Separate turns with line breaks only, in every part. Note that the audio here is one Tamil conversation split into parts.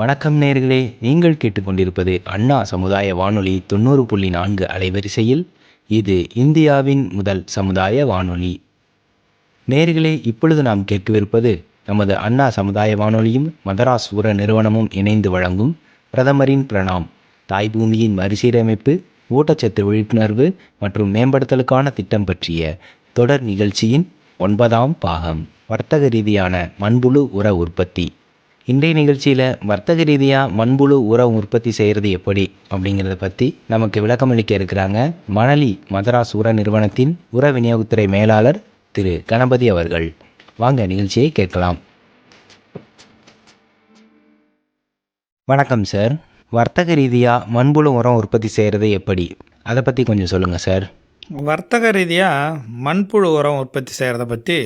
வணக்கம் நேர்களே நீங்கள் கேட்டுக்கொண்டிருப்பது அண்ணா சமுதாய வானொலி தொண்ணூறு புள்ளி நான்கு அலைவரிசையில். இது இந்தியாவின் முதல் சமுதாய வானொலி. நேர்களே இப்பொழுது நாம் கேட்கவிருப்பது நமது அண்ணா சமுதாய வானொலியும் மதராஸ் உர நிறுவனமும் இணைந்து வழங்கும் பிரதமரின் பிரணாம். தாய் பூமியின் மறுசீரமைப்பு ஊட்டச்சத்து விழிப்புணர்வு மற்றும் மேம்படுத்தலுக்கான திட்டம் பற்றிய தொடர் நிகழ்ச்சியின் ஒன்பதாம் பாகம். வர்த்தக ரீதியான மண்புழு உர உற்பத்தி. இன்றைய நிகழ்ச்சியில் வர்த்தக ரீதியாக மண்புழு உரம் உற்பத்தி செய்கிறது எப்படி அப்படிங்கிறத பற்றி நமக்கு விளக்கமளிக்க இருக்கிறாங்க மணலி மதராஸ் உர நிறுவனத்தின் உர விநியோகத்துறை மேலாளர் திரு கணபதி அவர்கள். வாங்க நிகழ்ச்சியை கேட்கலாம். வணக்கம் சார். வர்த்தக ரீதியாக மண்புழு உரம் உற்பத்தி செய்கிறது எப்படி? அதை பற்றி கொஞ்சம் சொல்லுங்கள் சார்.
வர்த்தக ரீதியாக மண்புழு உரம் உற்பத்தி செய்கிறத பற்றி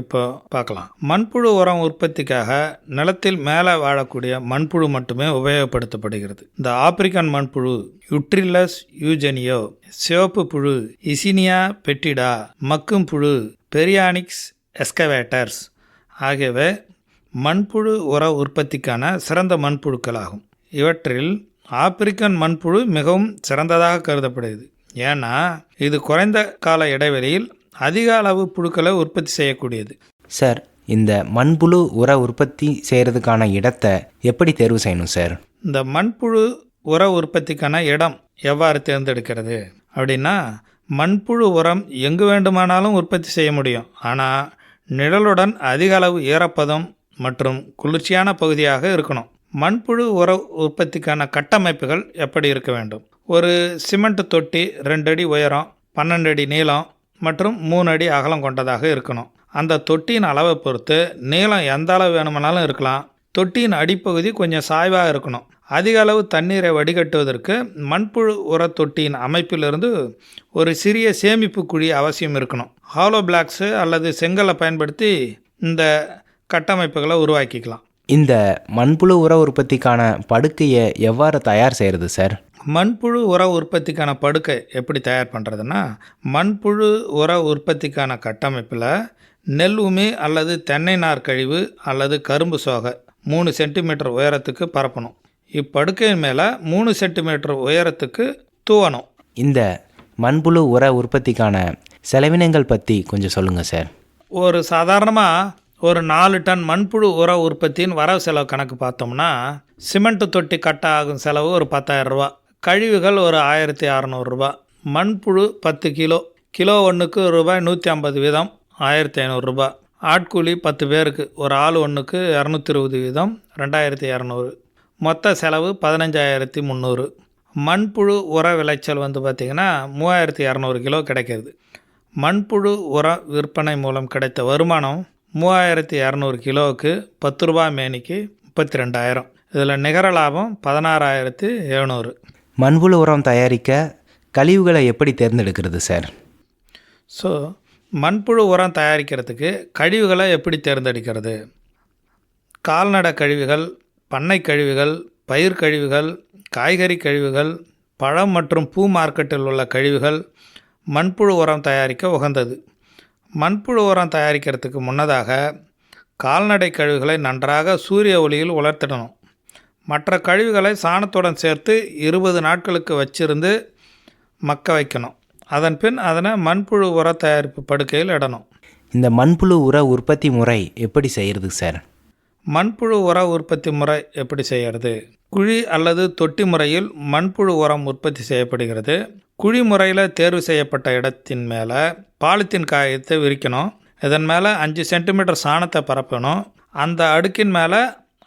இப்போ பார்க்கலாம். மண்புழு உரம் உற்பத்திக்காக நிலத்தில் மேலே வாழக்கூடிய மண்புழு மட்டுமே உபயோகப்படுத்தப்படுகிறது. இந்த ஆப்பிரிக்கன் மண்புழு யுட்ரில்லஸ் யூஜெனியோ சிவப்பு புழு இசினியா பெட்டிடா மக்கும் புழு பெரியானிக்ஸ் எஸ்கவேட்டர்ஸ் ஆகியவை மண்புழு உர உற்பத்திக்கான சிறந்த மண்புழுக்களாகும். இவற்றில் ஆப்பிரிக்கன் மண்புழு மிகவும் சிறந்ததாக கருதப்படுகிறது. ஏன்னா இது குறைந்த கால இடைவெளியில் அதிக அளவு புழுக்களை உற்பத்தி செய்யக்கூடியது.
சார் இந்த மண்புழு உர உற்பத்தி செய்கிறதுக்கான இடத்தை எப்படி தேர்வு செய்யணும் சார்?
இந்த மண்புழு உர உற்பத்திக்கான இடம் எவ்வாறு தேர்ந்தெடுக்கிறது? அப்படின்னா மண்புழு உரம் எங்கு வேண்டுமானாலும் உற்பத்தி செய்ய முடியும். ஆனால் நிழலுடன் அதிக அளவு ஈரப்பதம் மற்றும் குளிர்ச்சியான பகுதியாக இருக்கணும். மண்புழு உர உற்பத்திக்கான கட்டமைப்புகள் எப்படி இருக்க வேண்டும்? ஒரு சிமெண்ட் தொட்டி ரெண்டு அடி உயரம் பன்னெண்டு அடி நீளம் மற்றும் மூணு அடி அகலம் கொண்டதாக இருக்கணும். அந்த தொட்டியின் அளவை பொறுத்து நீளம் எந்த அளவு வேணுமானாலும் இருக்கலாம். தொட்டியின் அடிப்பகுதி கொஞ்சம் சாய்வாக இருக்கணும். அதிக அளவு தண்ணீரை வடிகட்டுவதற்கு மண்புழு உர தொட்டியின் அமைப்பிலிருந்து ஒரு சிறிய சேமிப்பு குழி அவசியம் இருக்கணும். ஹாலோ பிளாக்ஸு அல்லது செங்கலை பயன்படுத்தி இந்த கட்டமைப்புகளை உருவாக்கிக்கலாம்.
இந்த மண்புழு உர உற்பத்திக்கான படுக்கையை எவ்வாறு தயார் செய்கிறது சார்?
மண்புழு உர உற்பத்திக்கான படுக்கை எப்படி தயார் பண்ணுறதுன்னா மண்புழு உர உற்பத்திக்கான கட்டமைப்பில் நெல் உமி அல்லது தென்னை நார் கழிவு அல்லது கரும்பு சோகை மூணு சென்டிமீட்டர் உயரத்துக்கு பரப்பணும். இப்படுக்கையின் மேலே மூணு சென்டிமீட்டர் உயரத்துக்கு தூவணும்.
இந்த மண்புழு உர உற்பத்திக்கான செலவினங்கள் பற்றி கொஞ்சம் சொல்லுங்கள் சார்.
ஒரு சாதாரணமாக ஒரு நாலு டன் மண்புழு உர உற்பத்தியின் வரவு செலவு கணக்கு பார்த்தோம்னா சிமெண்ட் தொட்டி கட்ட ஆகும் செலவு ஒரு பத்தாயிரம் ரூபா கழிவுகள் ஒரு ஆயிரத்தி அறநூறுரூபா மண்புழு பத்து கிலோ. கிலோ ஒன்றுக்கு ரூபாய் நூற்றி ஐம்பது வீதம் ஆயிரத்தி ஐநூறுரூபா ஆட்கூலி பத்து பேருக்கு ஒரு ஆள் ஒன்றுக்கு இரநூத்தி இருபது வீதம் ரெண்டாயிரத்தி இரநூறு மொத்த செலவு பதினஞ்சாயிரத்தி முந்நூறு மண்புழு உர விளைச்சல் வந்து பார்த்திங்கன்னா மூவாயிரத்தி இரநூறு கிலோ கிடைக்கிறது. மண்புழு உர விற்பனை மூலம் கிடைத்த வருமானம் மூவாயிரத்தி இரநூறு கிலோவுக்கு பத்து ரூபா மேனிக்கு முப்பத்தி ரெண்டாயிரம். இதில் நிகர லாபம் பதினாறாயிரத்தி எழுநூறு.
மண்புழு உரம் தயாரிக்க கழிவுகளை எப்படி தேர்ந்தெடுக்கிறது சார்?
ஸோ மண்புழு உரம் தயாரிக்கிறதுக்கு கழிவுகளை எப்படி தேர்ந்தெடுக்கிறது? கால்நடை கழிவுகள் பண்ணை கழிவுகள் பயிர் கழிவுகள் காய்கறி கழிவுகள் பழம் மற்றும் பூ மார்க்கெட்டில் உள்ள கழிவுகள் மண்புழு உரம் தயாரிக்க உகந்தது. மண்புழு உரம் தயாரிக்கிறதுக்கு முன்னதாக கால்நடை கழிவுகளை நன்றாக சூரிய ஒளியில் உலர்த்திடணும் மற்ற கழிவுகளை சாணத்துடன் சேர்த்து இருபது நாட்களுக்கு வச்சிருந்து மக்க வைக்கணும். அதன் பின் அதனை மண்புழு உர தயாரிப்பு படுக்கையில் இடணும்.
இந்த மண்புழு உர உற்பத்தி முறை எப்படி செய்கிறது சார்?
மண்புழு உர உற்பத்தி முறை எப்படி செய்கிறது குழி அல்லது தொட்டி முறையில் மண்புழு உரம் உற்பத்தி செய்யப்படுகிறது. குழி முறையில் தேர்வு செய்யப்பட்ட இடத்தின் மேலே பாலித்தீன் காயத்தை விரிக்கணும். இதன் மேலே அஞ்சு சென்டிமீட்டர் சாணத்தை பரப்பணும். அந்த அடுக்கின் மேலே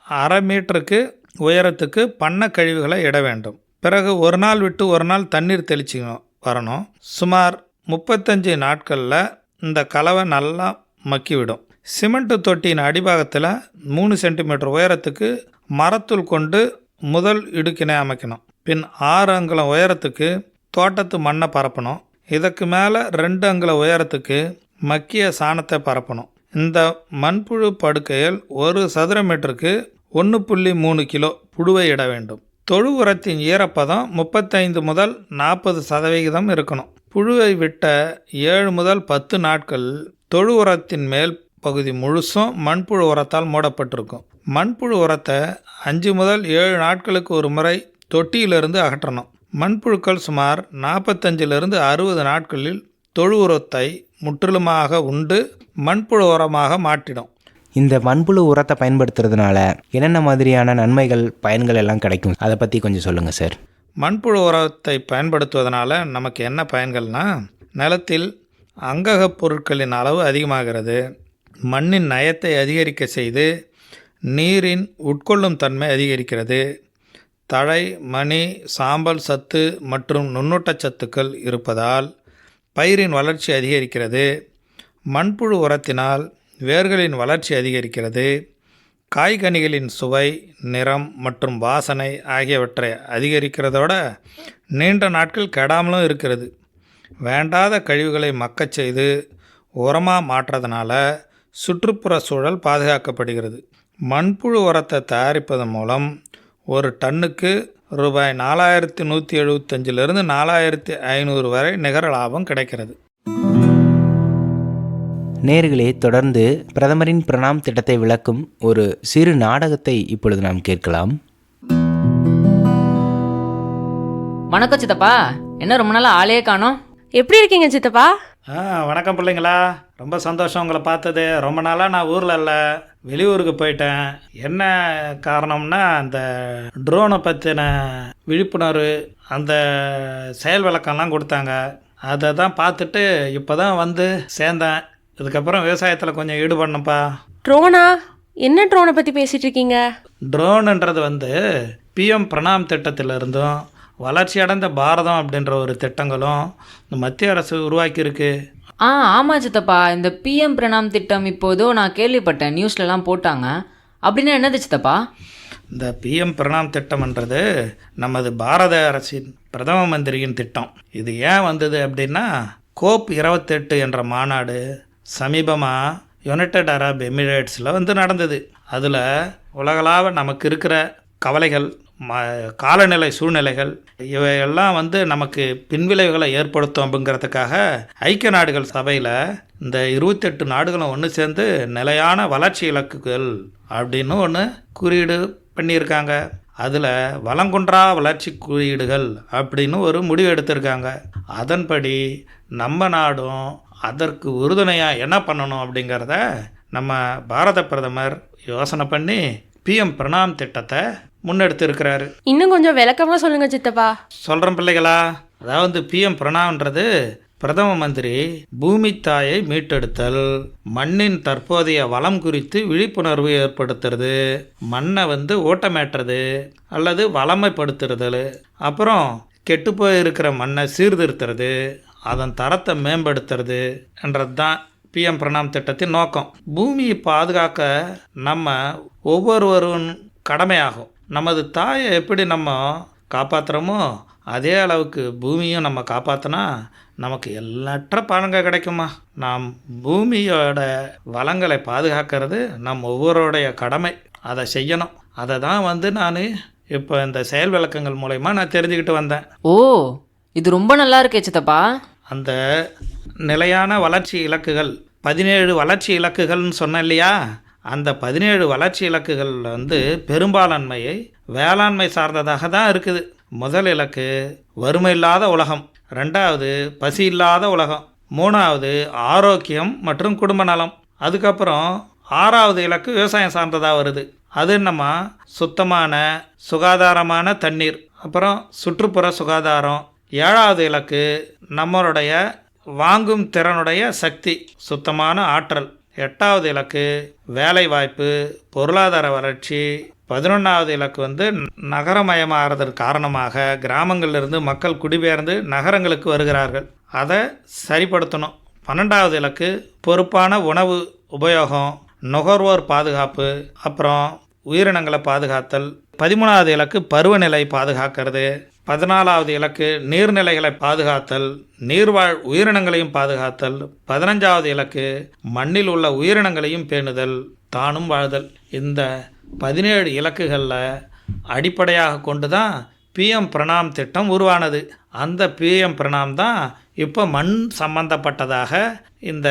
அரை மீட்டருக்கு உயரத்துக்கு பண்ண கழிவுகளை இட வேண்டும். பிறகு ஒரு நாள் விட்டு ஒரு நாள் தண்ணீர் தெளிச்சு வரணும். சுமார் முப்பத்தஞ்சு நாட்களில் இந்த கலவை நல்லா மக்கிவிடும். சிமெண்ட் தொட்டியின் அடிபாகத்தில் மூணு சென்டிமீட்டர் உயரத்துக்கு மரத்தூள் கொண்டு முதல் இடுக்கினை அமைக்கணும். பின் ஆறு அங்குலம் உயரத்துக்கு தோட்டத்து மண்ணை பரப்பணும். இதுக்கு மேலே ரெண்டு அங்குல உயரத்துக்கு மக்கிய சாணத்தை பரப்பணும். இந்த மண்புழு படுக்கையில் ஒரு சதுர மீட்டருக்கு ஒன்று புள்ளி மூணு கிலோ புழுவை இட வேண்டும். தொழு உரத்தின் ஈரப்பதம் முப்பத்தைந்து முதல் நாற்பது சதவிகிதம் இருக்கணும். புழுவை விட்ட ஏழு முதல் பத்து நாட்கள் தொழு உரத்தின் மேல் பகுதி முழுசும் மண்புழு உரத்தால் மூடப்பட்டிருக்கும். மண்புழு உரத்தை அஞ்சு முதல் ஏழு நாட்களுக்கு ஒரு முறை தொட்டியிலிருந்து அகற்றணும். மண்புழுக்கள் சுமார் நாற்பத்தஞ்சிலிருந்து அறுபது நாட்களில் தொழு உரத்தை முற்றிலுமாக உண்டு மண்புழு உரமாக மாற்றிடும்.
இந்த மண்புழு உரத்தை பயன்படுத்துறதுனால என்னென்ன மாதிரியான நன்மைகள் பயன்கள் எல்லாம் கிடைக்கும்? அதை பற்றி கொஞ்சம் சொல்லுங்கள் சார்
மண்புழு உரத்தை பயன்படுத்துவதனால நமக்கு என்ன பயன்கள்னா நிலத்தில் அங்ககப் பொருட்களின் அளவு அதிகமாகிறது. மண்ணின் நயத்தை அதிகரிக்க செய்து நீரின் உட்கொள்ளும் தன்மை அதிகரிக்கிறது. தழை மணி சாம்பல் சத்து மற்றும் நுண்ணூட்டச் சத்துக்கள் இருப்பதால் பயிரின் வளர்ச்சி அதிகரிக்கிறது. மண்புழு உரத்தினால் வேர்களின் வளர்ச்சி அதிகரிக்கிறது. காய்கனிகளின் சுவை நிறம் மற்றும் வாசனை ஆகியவற்றை அதிகரிக்கிறதோட நீண்ட நாட்கள் கெடாமலும் இருக்கிறது. வேண்டாத கழிவுகளை மக்கச் செய்து உரமாக மாற்றுறதுனால சுற்றுப்புற சூழல் பாதுகாக்கப்படுகிறது. மண்புழு உரத்தை தயாரிப்பதன் மூலம் ஒரு டன்னுக்கு ரூபாய் நாலாயிரத்தி நூற்றி எழுபத்தஞ்சிலிருந்து நாலாயிரத்தி ஐநூறு வரை நிகர லாபம் கிடைக்கிறது.
நேர்களே தொடர்ந்து பிரதமரின் பிரணாம் திட்டத்தை விளக்கும் ஒரு சிறு நாடகத்தை இப்பொழுது நாம் கேட்கலாம்.
வணக்கம் சித்தப்பா. என்ன ரொம்ப நாளா ஆளே காணோம்?
எப்படி இருக்கீங்க சித்தப்பா?
ஆ வணக்கம் பிள்ளைங்களா. ரொம்ப சந்தோஷம் உங்களை பார்த்தது. ரொம்ப நாளாக நான் ஊரில் இல்லை. வெளியூருக்கு போயிட்டேன். என்ன காரணம்னா அந்த ட்ரோனை பற்றின விழிப்புணர்வு அந்த செயல் விளக்கம்லாம் கொடுத்தாங்க. அதை தான் பார்த்துட்டு இப்போ தான் வந்து சேர்ந்தேன். இதுக்கப்புறம் விவசாயத்தில் கொஞ்சம் ஈடுபடணும்ப்பா.
ட்ரோனா? என்ன ட்ரோனை பற்றி பேசிட்டு இருக்கீங்க
ட்ரோனுன்றது வந்து பிஎம் பிரணாம் திட்டத்திலிருந்தும் வளர்ச்சி அடைந்த பாரதம் அப்படின்ற ஒரு திட்டங்களும் இந்த மத்திய அரசு உருவாக்கியிருக்கு.
ஆ ஆமாம் சித்தப்பா. இந்த பிஎம் பிரணாம் திட்டம் இப்போதோ நான் கேள்விப்பட்டேன். நியூஸ்லலாம் போட்டாங்க. அப்படின்னா என்னது சித்தப்பா?
இந்த பிஎம் பிரணாம் திட்டம்ன்றது நமது பாரத அரசின் பிரதம மந்திரியின் திட்டம். இது ஏன் வந்தது அப்படின்னா கோப் இருபத்தெட்டு என்ற மாநாடு சமீபமாக யுனைடெட் அரப் எமிரேட்ஸில் வந்து நடந்தது. அதில் உலகளாவ நமக்கு இருக்கிற கவலைகள் ம காலநிலை சூழ்நிலைகள் இவையெல்லாம் வந்து நமக்கு பின்விளைவுகளை ஏற்படுத்தும் அப்படிங்கிறதுக்காக ஐக்கிய நாடுகள் சபையில் இந்த இருபத்தெட்டு நாடுகளும் ஒன்று சேர்ந்து நிலையான வளர்ச்சி இலக்குகள் அப்படின்னு ஒன்று குறியீடு பண்ணியிருக்காங்க. அதில் வளங்குன்றா வளர்ச்சி குறியீடுகள் அப்படின்னு ஒரு முடிவு எடுத்திருக்காங்க. அதன்படி நம்ம நாடும் அதற்கு உறுதுணையாக என்ன பண்ணணும் அப்படிங்கிறத நம்ம பாரத பிரதமர் யோசனை பண்ணி பிஎம் பிரணாம் திட்டத்தை முன்னெடுத்திருக்கிறாரு.
இன்னும் கொஞ்சம் விளக்கமாக சொல்லுங்க சித்தப்பா.
சொல்கிறேன் பிள்ளைகளா அதாவது பிஎம் பிரணாம்ன்றது பிரதம மந்திரி பூமி தாயை மீட்டெடுத்தல் மண்ணின் தற்போதைய வளம் குறித்து விழிப்புணர்வு ஏற்படுத்துறது மண்ணை வந்து ஓட்டமேற்றுறது அல்லது வளமைப்படுத்துறது அப்புறம் கெட்டுப்போய் இருக்கிற மண்ணை சீர்திருத்துறது அதன் தரத்தை மேம்படுத்துறது என்றது தான் பிஎம் பிரணாம் திட்டத்தின் நோக்கம். பூமியை பாதுகாக்க நம்ம ஒவ்வொருவரும் கடமையாகும். நமது தாயை எப்படி நம்ம காப்பாற்றுறோமோ அதே அளவுக்கு பூமியும் நம்ம காப்பாற்றினா நமக்கு எல்லற்ற பலன்கள் கிடைக்குமா? நாம் பூமியோட வளங்களை பாதுகாக்கிறது நம் ஒவ்வொருடைய கடமை. அதை செய்யணும். அதை தான் வந்து நான் இப்போ இந்த செயல் விளக்கங்கள் மூலயமா நான் தெரிஞ்சுக்கிட்டு வந்தேன்.
ஓ இது ரொம்ப நல்லா இருக்கே சித்தப்பா.
அந்த நிலையான வளர்ச்சி இலக்குகள் பதினேழு வளர்ச்சி இலக்குகள்னு சொன்னேன் இல்லையா? அந்த பதினேழு வளர்ச்சி இலக்குகள் வந்து பெரும்பாலான்மையை வேளாண்மை சார்ந்ததாக தான் இருக்குது. முதல் இலக்கு வறுமை இல்லாத உலகம் ரெண்டாவது பசி இல்லாத உலகம் மூணாவது ஆரோக்கியம் மற்றும் குடும்ப நலம். அதுக்கப்புறம் ஆறாவது இலக்கு விவசாயம் சார்ந்ததாக வருது. அது என்னம்மா? சுத்தமான சுகாதாரமான தண்ணீர் அப்புறம் சுற்றுப்புற சுகாதாரம் ஏழாவது இலக்கு நம்மளுடைய வாங்கும் திறனுடைய சக்தி சுத்தமான ஆற்றல். எட்டாவது இலக்கு வேலைவாய்ப்பு பொருளாதார வளர்ச்சி. பதினொன்றாவது இலக்கு வந்து நகரமயமாகிறதற்கு காரணமாக கிராமங்களிலிருந்து மக்கள் குடிபெயர்ந்து நகரங்களுக்கு வருகிறார்கள். அதை சரிப்படுத்தணும். பன்னெண்டாவது இலக்கு பொறுப்பான உணவு உபயோகம் நுகர்வோர் பாதுகாப்பு அப்புறம் உயிரினங்களை பாதுகாத்தல். பதிமூணாவது இலக்கு பருவநிலை பாதுகாக்கிறது. பதினாலாவது இலக்கு நீர்நிலைகளை பாதுகாத்தல் நீர்வாழ் உயிரினங்களையும் பாதுகாத்தல். பதினஞ்சாவது இலக்கு மண்ணில் உள்ள உயிரினங்களையும் பேணுதல் தானும் வாழ்தல். இந்த பதினேழு இலக்குகளில் அடிப்படையாக கொண்டு தான் பிஎம் பிரணாம் திட்டம் உருவானது. அந்த பிஎம் பிரணாம் தான் இப்போ மண் சம்பந்தப்பட்டதாக இந்த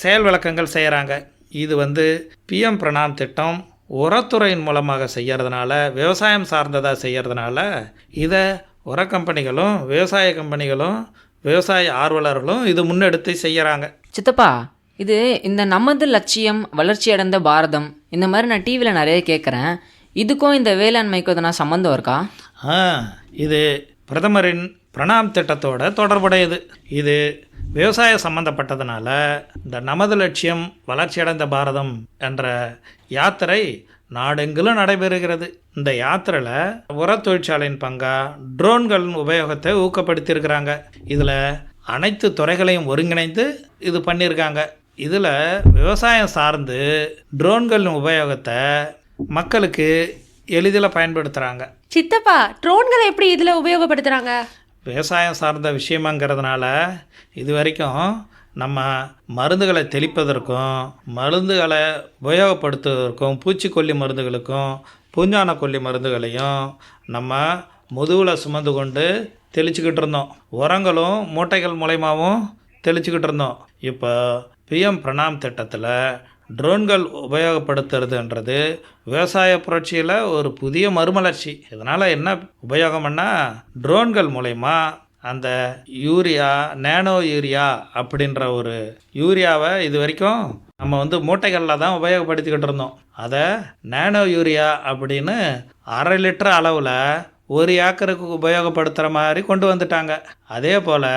செயல் விளக்கங்கள் செய்கிறாங்க இது வந்து பிஎம் பிரணாம் திட்டம் உரத்துறையின் மூலமாக செய்கிறதுனால விவசாயம் சார்ந்ததாக செய்கிறதுனால இதை உர கம்பெனிகளும் விவசாய கம்பெனிகளும் விவசாய ஆர்வலர்களும் இது முன்னெடுத்து செய்கிறாங்க
சித்தப்பா இது இந்த நமது லட்சியம் வளர்ச்சி அடைந்த பாரதம் இந்த மாதிரி நான் டிவியில் நிறைய கேட்குறேன் இதுக்கும் இந்த வேளாண்மைக்கும் எதனா சம்மந்தம் இருக்கா?
ஆ இது பிரதமரின் பிரணாம் திட்டத்தோட தொடர்புடையது. இது விவசாய சம்பந்தப்பட்டதுனால இந்த நமது லட்சியம் வளர்ச்சியடைந்த பாரதம் என்ற யாத்திரை நாடெங்கிலும் நடைபெறுகிறது. இந்த யாத்திரையில் உர தொழிற்சாலையின் பங்கா ட்ரோன்களின் உபயோகத்தை ஊக்கப்படுத்தியிருக்கிறாங்க. இதில் அனைத்து துறைகளையும் ஒருங்கிணைந்து இது பண்ணியிருக்காங்க. இதில் விவசாயம் சார்ந்து ட்ரோன்களின் உபயோகத்தை மக்களுக்கு எளிதில் பயன்படுத்துகிறாங்க
சித்தப்பா ட்ரோன்களை எப்படி இதில் உபயோகப்படுத்துகிறாங்க
விவசாயம் சார்ந்த விஷயமாங்கிறதுனால இது வரைக்கும் நம்ம மருந்துகளை தெளிப்பதற்கும் மருந்துகளை உபயோகப்படுத்துவதற்கும் பூச்சிக்கொல்லி மருந்துகளுக்கும் பூஞ்சான கொல்லி மருந்துகளையும் நம்ம முதுகில் சுமந்து கொண்டு தெளிச்சுக்கிட்டு இருந்தோம். உரங்களும் மூட்டைகள் மூலயமாவும் தெளிச்சுக்கிட்டு இருந்தோம். இப்போ பிஎம் பிரணாம் திட்டத்தில் ட்ரோன்கள் உபயோகப்படுத்துறதுன்றது விவசாய புரட்சியில் ஒரு புதிய மறுமலர்ச்சி. இதனால் என்ன உபயோகம்னா ட்ரோன்கள் மூலயமா அந்த யூரியா நேனோ யூரியா அப்படின்ற ஒரு யூரியாவை இது வரைக்கும் நம்ம வந்து மூட்டைகளில் தான் உபயோகப்படுத்திக்கிட்டு இருந்தோம். அதை நேனோ யூரியா அப்படின்னு அரை லிட்டர் அளவில் ஒரு ஏக்கருக்கு உபயோகப்படுத்துகிற மாதிரி கொண்டு வந்துட்டாங்க. அதே போல்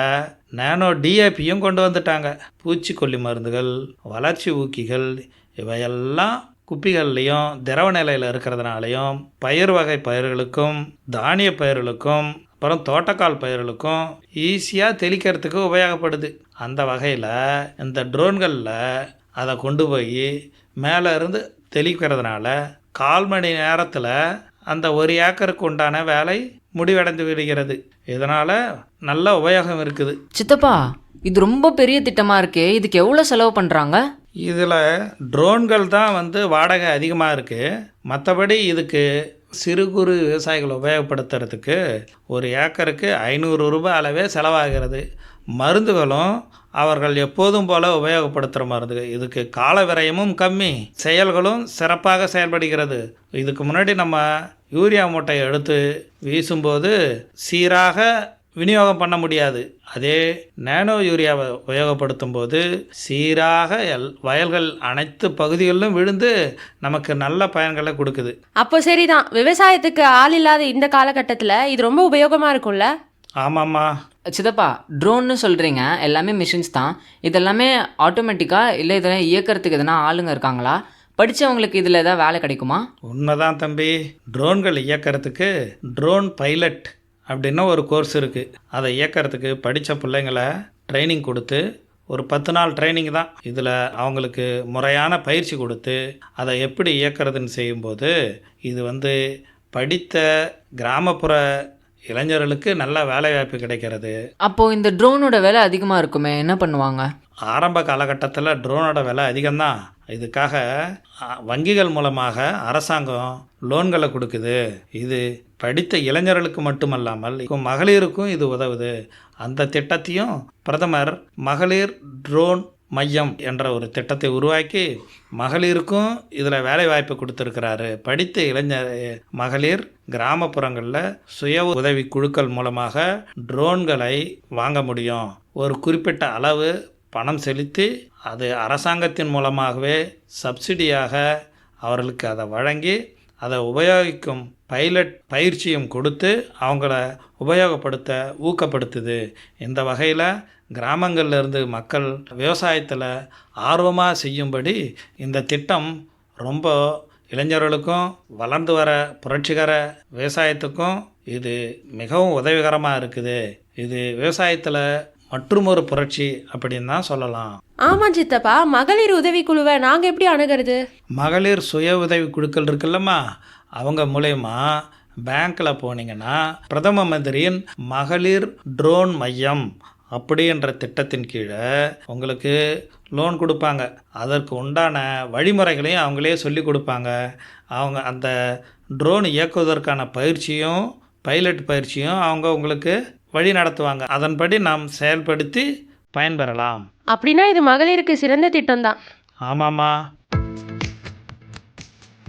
நேனோ டிஏபியும் கொண்டு வந்துட்டாங்க. பூச்சிக்கொல்லி மருந்துகள் வளர்ச்சி ஊக்கிகள் இவையெல்லாம் குப்பிகள்லேயும் திரவ நிலையில் இருக்கிறதுனாலையும் பயிர் வகை பயிர்களுக்கும் தானிய பயிர்களுக்கும் அப்புறம் தோட்டக்கால் பயிர்களுக்கும் ஈஸியாக தெளிக்கிறதுக்கு உபயோகப்படுது. அந்த வகையில் இந்த ட்ரோன்களில் அதை கொண்டு போய் மேலே இருந்து தெளிக்கிறதுனால கால் மணி நேரத்தில் அந்த ஒரு ஏக்கருக்கு உண்டான வேலை முடிவடைந்து விடுகிறது. இதனால் நல்ல உபயோகம் இருக்குது.
சித்தப்பா இது ரொம்ப பெரிய திட்டமாக இருக்கே. இதுக்கு எவ்வளோ செலவு பண்ணுறாங்க
இதில் ட்ரோன்கள் தான் வந்து வாடகை அதிகமாக இருக்குது மற்றபடி இதுக்கு சிறு குறு விவசாயிகள் உபயோகப்படுத்துறதுக்கு ஒரு ஏக்கருக்கு ஐநூறு ரூபாய் அளவே செலவாகிறது. மருந்துகளும் அவர்கள் எப்போதும் போல உபயோகப்படுத்துகிற மருந்து. இதுக்கு கால விரயமும் கம்மி. செயல்களும் சிறப்பாக செயல்படுகிறது. இதுக்கு முன்னாடி நம்ம யூரியா மூட்டையை எடுத்து வீசும்போது சீராக விநியோகம் பண்ண முடியாது. அதே நானோ யூரியாவை உபயோகப்படுத்தும் போது சீராக எல் வயல்கள் அனைத்து பகுதிகளிலும் விழுந்து நமக்கு நல்ல பயன்களை கொடுக்குது.
அப்போ சரிதான். விவசாயத்துக்கு ஆள் இல்லாத இந்த காலகட்டத்தில் இது ரொம்ப உபயோகமாக இருக்கும்ல?
ஆமாம்மா.
சித்தப்பா ட்ரோன்னு சொல்கிறீங்க எல்லாமே மிஷின்ஸ் தான். இதெல்லாமே ஆட்டோமேட்டிக்காக இல்லை இதெல்லாம் இயக்கிறதுக்கு எதனா ஆளுங்க இருக்காங்களா? படித்தவங்களுக்கு இதில் ஏதாவது வேலை கிடைக்குமா?
உண்மைதான் தம்பி. ட்ரோன்கள் இயக்கிறதுக்கு ட்ரோன் பைலட் அப்படின்னு ஒரு கோர்ஸ் இருக்குது அதை இயக்கிறதுக்கு படித்த பிள்ளைங்களை ட்ரைனிங் கொடுத்து ஒரு பத்து நாள் ட்ரைனிங் தான். இதில் அவங்களுக்கு முறையான பயிற்சி கொடுத்து அதை எப்படி இயக்கிறதுன்னு செய்யும்போது இது வந்து படித்த கிராமப்புற இளைஞர்களுக்கு நல்ல வேலைவாய்ப்பு கிடைக்கிறது.
அப்போது இந்த ட்ரோனோட விலை அதிகமாக இருக்குமே? என்ன பண்ணுவாங்க?
ஆரம்ப காலகட்டத்தில் ட்ரோனோட விலை அதிகம்தான். இதுக்காக வங்கிகள் மூலமாக அரசாங்கம் லோன்களை கொடுக்குது. இது படித்த இளைஞர்களுக்கு மட்டுமல்லாமல் இப்போ மகளிருக்கும் இது உதவுது. அந்த திட்டத்தையும் பிரதமர் மகளிர் ட்ரோன் மையம் என்ற ஒரு திட்டத்தை உருவாக்கி மகளிருக்கும் இதில் வேலைவாய்ப்பு கொடுத்துருக்கிறாரு. படித்த இளைஞர் மகளிர் கிராமப்புறங்களில் சுய உதவி குழுக்கள் மூலமாக ட்ரோன்களை வாங்க முடியும். ஒரு குறிப்பிட்ட அளவு பணம் செலுத்தி அது அரசாங்கத்தின் மூலமாகவே சப்சிடியாக அவர்களுக்கு அதை வழங்கி அதை உபயோகிக்கும் பைலட் பயிற்சியும் கொடுத்து அவங்கள உபயோகப்படுத்த ஊக்கப்படுத்துது. இந்த வகையில் கிராமங்கள்ல இருந்து மக்கள் விவசாயத்தில் ஆர்வமாக செய்யும்படி இந்த திட்டம் ரொம்ப இளைஞர்களுக்கும் வளர்ந்து வர புரட்சிகர விவசாயத்துக்கும் இது மிகவும் உதவிகரமாக இருக்குது. இது விவசாயத்தில் மற்றுமொரு புரட்சி அப்படின்னு தான் சொல்லலாம்.
ஆமாம் சித்தப்பா மகளிர் உதவிக்குழுவை நாங்கள் எப்படி அணுகிறது?
மகளிர் சுய உதவி குழுக்கள் இருக்குல்லம்மா. அவங்க மூலயமா பேங்க்கில் போனீங்கன்னா பிரதம மந்திரியின் மகளிர் ட்ரோன் மையம் அப்படின்ற திட்டத்தின் கீழே உங்களுக்கு லோன் கொடுப்பாங்க. அதற்கு உண்டான வழிமுறைகளையும் அவங்களே சொல்லி கொடுப்பாங்க. அவங்க அந்த ட்ரோன் இயக்குவதற்கான பயிற்சியும் பைலட் பயிற்சியும் அவங்க உங்களுக்கு வழி நடத்துவாங்க. அதன்படி நாம் செயல்படுத்தி பயன்பெறலாம்.
அப்படின்னா இது மகளிருக்கு சிறந்த திட்டம் தான்
ஆமாம்மா.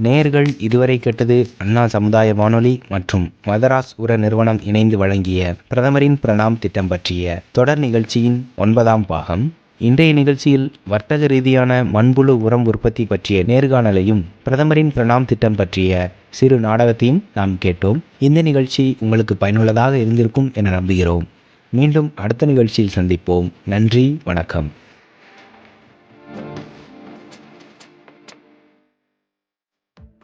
நேர்கள் இதுவரை கேட்டது அண்ணா சமுதாய வானொலி மற்றும் மதராஸ் உர நிறுவனம் இணைந்து வழங்கிய பிரதமரின் பிரணாம் திட்டம் பற்றிய தொடர் நிகழ்ச்சியின் ஒன்பதாம் பாகம். இன்றைய நிகழ்ச்சியில் வர்த்தக ரீதியான மண்புழு உரம் உற்பத்தி பற்றிய நேர்காணலையும் பிரதமரின் பிரணாம் திட்டம் பற்றிய சிறு நாடகத்தையும் நாம் கேட்டோம். இந்த நிகழ்ச்சி உங்களுக்கு பயனுள்ளதாக இருந்திருக்கும் என நம்புகிறோம். மீண்டும் அடுத்த நிகழ்ச்சியில் சந்திப்போம். நன்றி வணக்கம்.